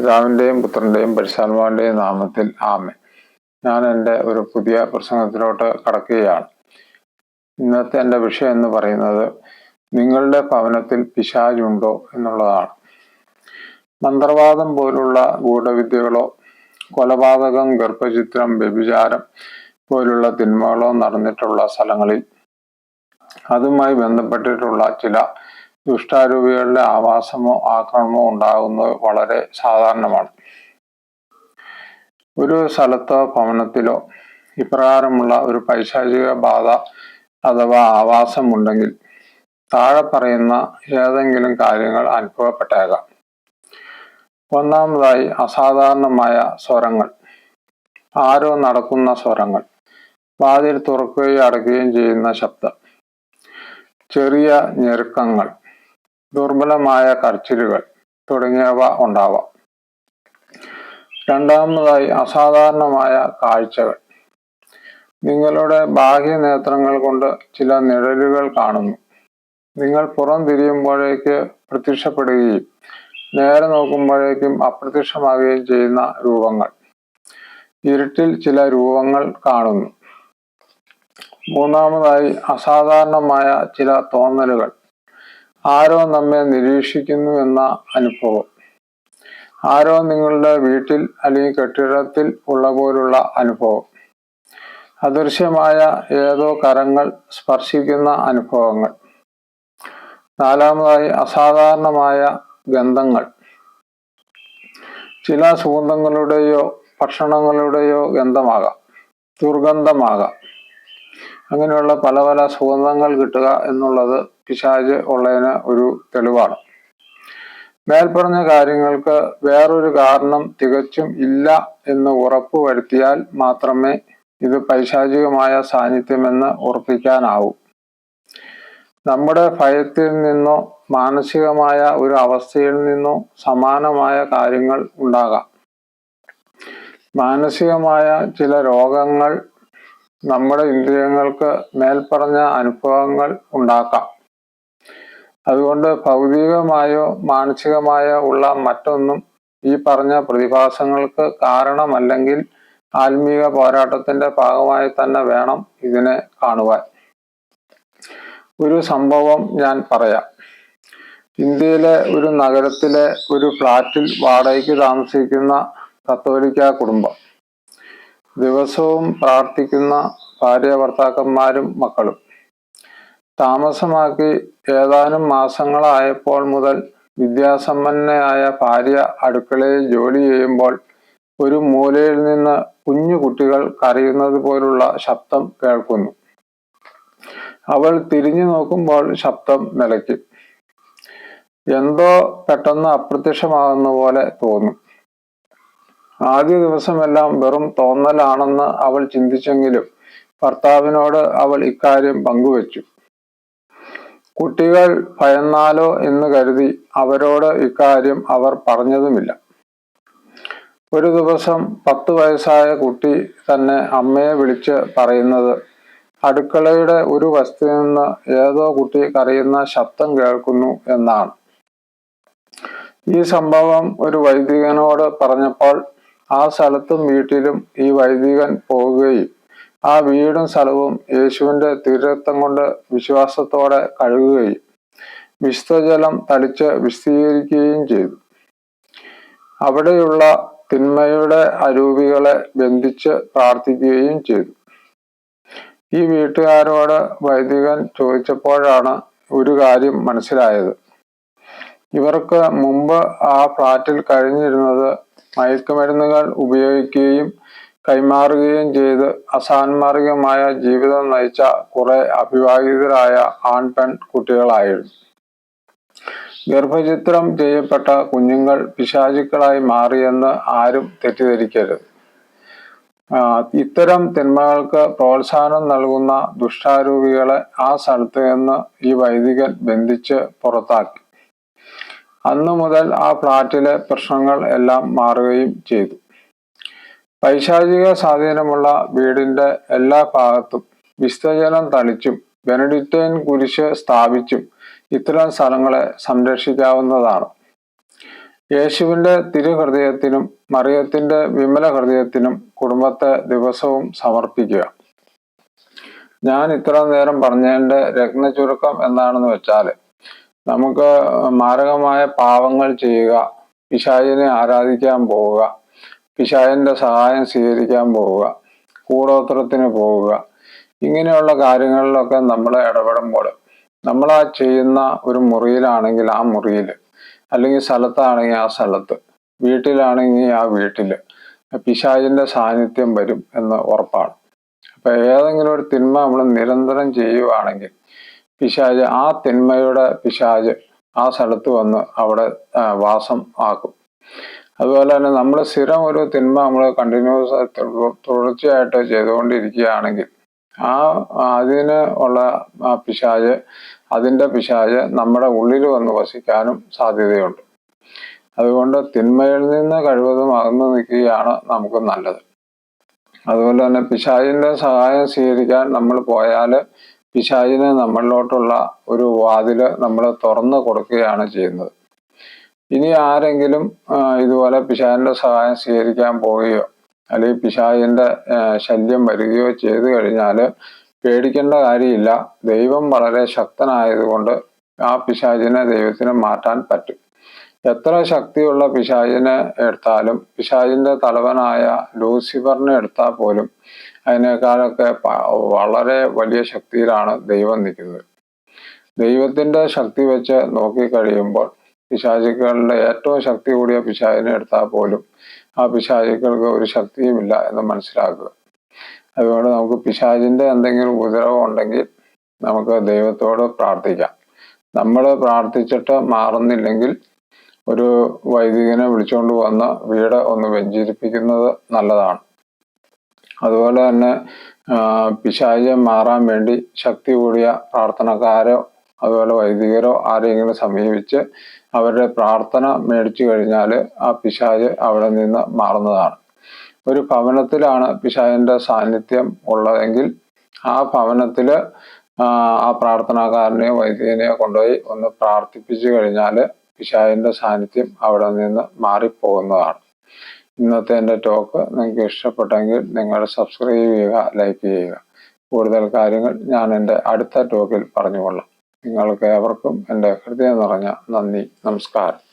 പിതാവിന്റെയും പുത്രന്റെയും പരിശുദ്ധാത്മാവിന്റെയും നാമത്തിൽ ആമേ ഞാൻ എന്റെ ഒരു പുതിയ പ്രസംഗത്തിലോട്ട് കടക്കുകയാണ്. ഇന്നത്തെ എന്റെ വിഷയം എന്ന് പറയുന്നത് നിങ്ങളുടെ ഭവനത്തിൽ പിശാചുണ്ടോ എന്നുള്ളതാണ്. മന്ത്രവാദം പോലുള്ള ഗൂഢവിദ്യകളോ കൊലപാതകം ഗർഭചിത്രം വ്യഭിചാരം പോലുള്ള തിന്മകളോ നടന്നിട്ടുള്ള സ്ഥലങ്ങളിൽ അതുമായി ബന്ധപ്പെട്ടിട്ടുള്ള ചില ദുഷ്ടാരൂപികളുടെ ആവാസമോ ആക്രമണമോ ഉണ്ടാകുന്നത് വളരെ സാധാരണമാണ്. ഒരു സ്ഥലത്തോ ഭവനത്തിലോ ഇപ്രകാരമുള്ള ഒരു പൈശാചിക ബാധ അഥവാ ആവാസം ഉണ്ടെങ്കിൽ താഴെ പറയുന്ന ഏതെങ്കിലും കാര്യങ്ങൾ അനുഭവപ്പെട്ടേക്കാം. ഒന്നാമതായി അസാധാരണമായ സ്വരങ്ങൾ. ആരോ നടക്കുന്ന സ്വരങ്ങൾ. വാതിൽ തുറക്കുകയും അടയ്ക്കുകയും ചെയ്യുന്ന ശബ്ദം. ചെറിയ ഞെരുക്കങ്ങൾ. ദുർബലമായ കർച്ചിലുകൾ തുടങ്ങിയവ ഉണ്ടാവാം. രണ്ടാമതായി അസാധാരണമായ കാഴ്ചകൾ. നിങ്ങളുടെ ബാഹ്യ നേത്രങ്ങൾ കൊണ്ട് ചില നിഴലുകൾ കാണുന്നു. നിങ്ങൾ പുറം തിരിയുമ്പോഴേക്ക് പ്രത്യക്ഷപ്പെടുകയും നേരെ നോക്കുമ്പോഴേക്കും അപ്രത്യക്ഷമാകുകയും ചെയ്യുന്ന രൂപങ്ങൾ. ഇരുട്ടിൽ ചില രൂപങ്ങൾ കാണുന്നു. മൂന്നാമതായി അസാധാരണമായ ചില തോന്നലുകൾ. ആരോ നമ്മെ നിരീക്ഷിക്കുന്നു എന്ന അനുഭവം. ആരോ നിങ്ങളുടെ വീട്ടിൽ അല്ലെങ്കിൽ കെട്ടിടത്തിൽ ഉള്ള പോലുള്ള അനുഭവം. അദൃശ്യമായ ഏതോ കരങ്ങൾ സ്പർശിക്കുന്ന അനുഭവങ്ങൾ. നാലാമതായി അസാധാരണമായ ഗന്ധങ്ങൾ. ചില സുഗന്ധങ്ങളുടെയോ ഭക്ഷണങ്ങളുടെയോ ഗന്ധമാകാം. ദുർഗന്ധമാകാം. അങ്ങനെയുള്ള പല പല സുഗന്ധങ്ങൾ കിട്ടുക എന്നുള്ളത് പിശാജ് ഉള്ളതിന് ഒരു തെളിവാണ്. മേൽപ്പറഞ്ഞ കാര്യങ്ങൾക്ക് വേറൊരു കാരണം തികച്ചും ഇല്ല എന്ന് ഉറപ്പ് വരുത്തിയാൽ മാത്രമേ ഇത് പൈശാചികമായ സാന്നിധ്യമെന്ന് ഉറപ്പിക്കാനാവൂ. നമ്മുടെ ഭയത്തിൽ നിന്നോ മാനസികമായ ഒരു അവസ്ഥയിൽ നിന്നോ സമാനമായ കാര്യങ്ങൾ ഉണ്ടാകാം. മാനസികമായ ചില രോഗങ്ങൾ നമ്മുടെ ഇന്ദ്രിയങ്ങൾക്ക് മേൽപ്പറഞ്ഞ അനുഭവങ്ങൾ ഉണ്ടാക്കാം. അതുകൊണ്ട് ഭൗതികമായോ മാനസികമായോ ഉള്ള മറ്റൊന്നും ഈ പറഞ്ഞ പ്രതിഭാസങ്ങൾക്ക് കാരണമല്ലെങ്കിൽ ആത്മീക പോരാട്ടത്തിന്റെ ഭാഗമായി തന്നെ വേണം ഇതിനെ കാണുവാൻ. ഒരു സംഭവം ഞാൻ പറയാം. ഇന്ത്യയിലെ ഒരു നഗരത്തിലെ ഒരു ഫ്ലാറ്റിൽ വാടകയ്ക്ക് താമസിക്കുന്ന കത്തോലിക്ക കുടുംബം. ദിവസവും പ്രാർത്ഥിക്കുന്ന ഭാര്യ ഭർത്താക്കന്മാരും മക്കളും. താമസമാക്കി ഏതാനും മാസങ്ങളായപ്പോൾ മുതൽ വിദ്യാസമ്പന്നയായ ഭാര്യ അടുക്കളയിൽ ജോലി ചെയ്യുമ്പോൾ ഒരു മൂലയിൽ നിന്ന് കുഞ്ഞു കുട്ടികൾ കരയുന്നത് പോലുള്ള ശബ്ദം കേൾക്കുന്നു. അവൾ തിരിഞ്ഞു നോക്കുമ്പോൾ ശബ്ദം നിലയ്ക്കും. എന്തോ പെട്ടെന്ന് അപ്രത്യക്ഷമാകുന്ന പോലെ തോന്നും. ആദ്യ ദിവസമെല്ലാം വെറും തോന്നലാണെന്ന് അവൾ ചിന്തിച്ചെങ്കിലും ഭർത്താവിനോട് അവൾ ഇക്കാര്യം പങ്കുവച്ചു. കുട്ടികൾ ഭയന്നാലോ എന്ന് കരുതി അവരോട് ഇക്കാര്യം അവർ പറഞ്ഞതുമില്ല. ഒരു ദിവസം പത്ത് വയസ്സായ കുട്ടി തന്നെ അമ്മയെ വിളിച്ച് പറയുന്നത് അടുക്കളയുടെ ഒരു വസ്തു നിന്ന് ഏതോ കുട്ടി കരയുന്ന ശബ്ദം കേൾക്കുന്നു എന്നാണ്. ഈ സംഭവം ഒരു വൈദികനോട് പറഞ്ഞപ്പോൾ ആ സ്ഥലത്തും വീട്ടിലും ഈ വൈദികൻ പോവുകയും ആ വീടും സ്ഥലവും യേശുവിന്റെ തീരത്വം കൊണ്ട് വിശ്വാസത്തോടെ കഴുകുകയും വിശുദ്ധജലം തളിച്ച് വിശദീകരിക്കുകയും ചെയ്തു. അവിടെയുള്ള തിന്മയുടെ അരൂപികളെ ബന്ധിച്ച് പ്രാർത്ഥിക്കുകയും ചെയ്തു. ഈ വീട്ടുകാരോട് വൈദികൻ ചോദിച്ചപ്പോഴാണ് ഒരു കാര്യം മനസ്സിലായത്. ഇവർക്ക് മുമ്പ് ആ ഫ്ലാറ്റിൽ കഴിഞ്ഞിരുന്നത് മയക്കുമരുന്നുകൾ ഉപയോഗിക്കുകയും കൈമാറുകയും ചെയ്ത് അസാൻമാർഗികമായ ജീവിതം നയിച്ച കുറെ അവിവാഹിതരായ ആൺ പെൺ കുട്ടികളായിരുന്നു. ഗർഭചിത്രം ചെയ്യപ്പെട്ട കുഞ്ഞുങ്ങൾ പിശാചുക്കളായി മാറിയെന്ന് ആരും തെറ്റിദ്ധരിക്കരുത്. ഇത്തരം തിന്മകൾക്ക് പ്രോത്സാഹനം നൽകുന്ന ദുഷ്ടാരൂപികളെ ആ സ്ഥലത്ത് നിന്ന് ഈ വൈദികൻ ബന്ധിച്ച് പുറത്താക്കി. അന്നു മുതൽ ആ ഫ്ലാറ്റിലെ പ്രശ്നങ്ങൾ എല്ലാം മാറുകയും ചെയ്തു. പൈശാചിക സ്വാധീനമുള്ള വീടിന്റെ എല്ലാ ഭാഗത്തും വിസ്തജലം തളിച്ചും ബെനഡിറ്റൈൻ കുരിശ് സ്ഥാപിച്ചും ഇത്തരം സ്ഥലങ്ങളെ സംരക്ഷിക്കാവുന്നതാണ്. യേശുവിന്റെ തിരുഹൃദയത്തിനും മറിയത്തിന്റെ വിമല ഹൃദയത്തിനും കുടുംബത്തെ ദിവസവും സമർപ്പിക്കുക. ഞാൻ ഇത്ര നേരം പറഞ്ഞതിന്റെ രത്ന ചുരുക്കം എന്താണെന്ന് വെച്ചാൽ നമുക്ക് മാരകമായ പാവങ്ങൾ ചെയ്യുക പിശാചിനെ ആരാധിക്കാൻ പോവുക പിശാചിന്റെ സഹായം സ്വീകരിക്കാൻ പോവുക കൂടോത്രത്തിന് പോവുക. ഇങ്ങനെയുള്ള കാര്യങ്ങളിലൊക്കെ നമ്മൾ ഇടപെടുമ്പോൾ നമ്മൾ ആ ചെയ്യുന്ന ഒരു മുറിയിലാണെങ്കിൽ ആ മുറിയിൽ അല്ലെങ്കിൽ സ്ഥലത്താണെങ്കിൽ ആ സ്ഥലത്ത് വീട്ടിലാണെങ്കിൽ ആ വീട്ടിൽ പിശാചിന്റെ സാന്നിധ്യം വരും എന്ന് ഉറപ്പാണ്. അപ്പൊ ഏതെങ്കിലും ഒരു തിന്മ നമ്മൾ നിരന്തരം ചെയ്യുവാണെങ്കിൽ പിശാജ് ആ തിന്മയുടെ പിശാജ് ആ സ്ഥലത്ത് വന്ന് അവിടെ വാസം ആക്കും. അതുപോലെ തന്നെ നമ്മൾ സ്ഥിരം ഒരു തിന്മ നമ്മൾ കണ്ടിന്യൂസ് തുടർച്ചയായിട്ട് ചെയ്തുകൊണ്ടിരിക്കുകയാണെങ്കിൽ ആ അതിന് ഉള്ള പിശാജ് അതിന്റെ പിശാജ് നമ്മുടെ ഉള്ളിൽ വന്ന് വസിക്കാനും സാധ്യതയുണ്ട്. അതുകൊണ്ട് തിന്മയിൽ നിന്ന് കഴിവതും അകന്നു നിൽക്കുകയാണ് നമുക്ക് നല്ലത്. അതുപോലെ തന്നെ പിശാജിന്റെ സഹായം സ്വീകരിക്കാൻ നമ്മൾ പോയാൽ പിശാജിന് നമ്മളിലോട്ടുള്ള ഒരു വാതിൽ നമ്മൾ തുറന്നു കൊടുക്കുകയാണ് ചെയ്യുന്നത്. ഇനി ആരെങ്കിലും ഇതുപോലെ പിശാചിന്റെ സഹായം സ്വീകരിക്കാൻ പോവുകയോ അല്ലെങ്കിൽ പിശാചിന്റെ ശല്യം വരികയോ ചെയ്തു കഴിഞ്ഞാൽ പേടിക്കേണ്ട കാര്യമില്ല. ദൈവം വളരെ ശക്തനായതുകൊണ്ട് ആ പിശാചിനെ ദൈവത്തിന് മാറ്റാൻ പറ്റും. എത്ര ശക്തിയുള്ള പിശാചിനെ എടുത്താലും പിശാചിന്റെ തലവനായ ലൂസിഫറിനെ എടുത്താൽ പോലും അതിനേക്കാളൊക്കെ വളരെ വലിയ ശക്തിയിലാണ് ദൈവം നിൽക്കുന്നത്. ദൈവത്തിന്റെ ശക്തി വെച്ച് നോക്കിക്കഴിയുമ്പോൾ പിശാചുക്കളുടെ ഏറ്റവും ശക്തി കൂടിയ പിശാചിനെ എടുത്താൽ പോലും ആ പിശാചുക്കൾക്ക് ഒരു ശക്തിയുമില്ല എന്ന് മനസ്സിലാക്കുക. അതുകൊണ്ട് നമുക്ക് പിശാചിന്റെ എന്തെങ്കിലും ഉപദ്രവം ഉണ്ടെങ്കിൽ നമുക്ക് ദൈവത്തോട് പ്രാർത്ഥിക്കാം. നമ്മൾ പ്രാർത്ഥിച്ചിട്ട് മാറുന്നില്ലെങ്കിൽ ഒരു വൈദികനെ വിളിച്ചുകൊണ്ട് വന്ന് വീട് ഒന്ന് വെഞ്ചിരിപ്പിക്കുന്നത് നല്ലതാണ്. അതുപോലെ തന്നെ പിശാചം മാറാൻ വേണ്ടി ശക്തി കൂടിയ പ്രാർത്ഥനക്കാരോ അതുപോലെ വൈദികരോ ആരെങ്കിലും സമീപിച്ച് അവരുടെ പ്രാർത്ഥന മേടിച്ചു കഴിഞ്ഞാൽ ആ പിശാജ് അവിടെ നിന്ന് മാറുന്നതാണ്. ഒരു ഭവനത്തിലാണ് പിശാജിന്റെ സാന്നിധ്യം ഉള്ളതെങ്കിൽ ആ ഭവനത്തിൽ ആ പ്രാർത്ഥനാകാരനെയോ വൈദികനെയോ കൊണ്ടുപോയി ഒന്ന് പ്രാർത്ഥിപ്പിച്ചു കഴിഞ്ഞാൽ പിശാചിന്റെ സാന്നിധ്യം അവിടെ നിന്ന് മാറിപ്പോകുന്നതാണ്. ഇന്നത്തെ എന്റെ ടോക്ക് നിങ്ങൾക്ക് ഇഷ്ടപ്പെട്ടെങ്കിൽ നിങ്ങൾ സബ്സ്ക്രൈബ് ചെയ്യുക ലൈക്ക് ചെയ്യുക. കൂടുതൽ കാര്യങ്ങൾ ഞാൻ എന്റെ അടുത്ത ടോക്കിൽ പറഞ്ഞുകൊള്ളാം. നിങ്ങൾക്ക് ഏവർക്കും എന്റെ ഹൃദയം നിറഞ്ഞ നന്ദി നമസ്കാരം.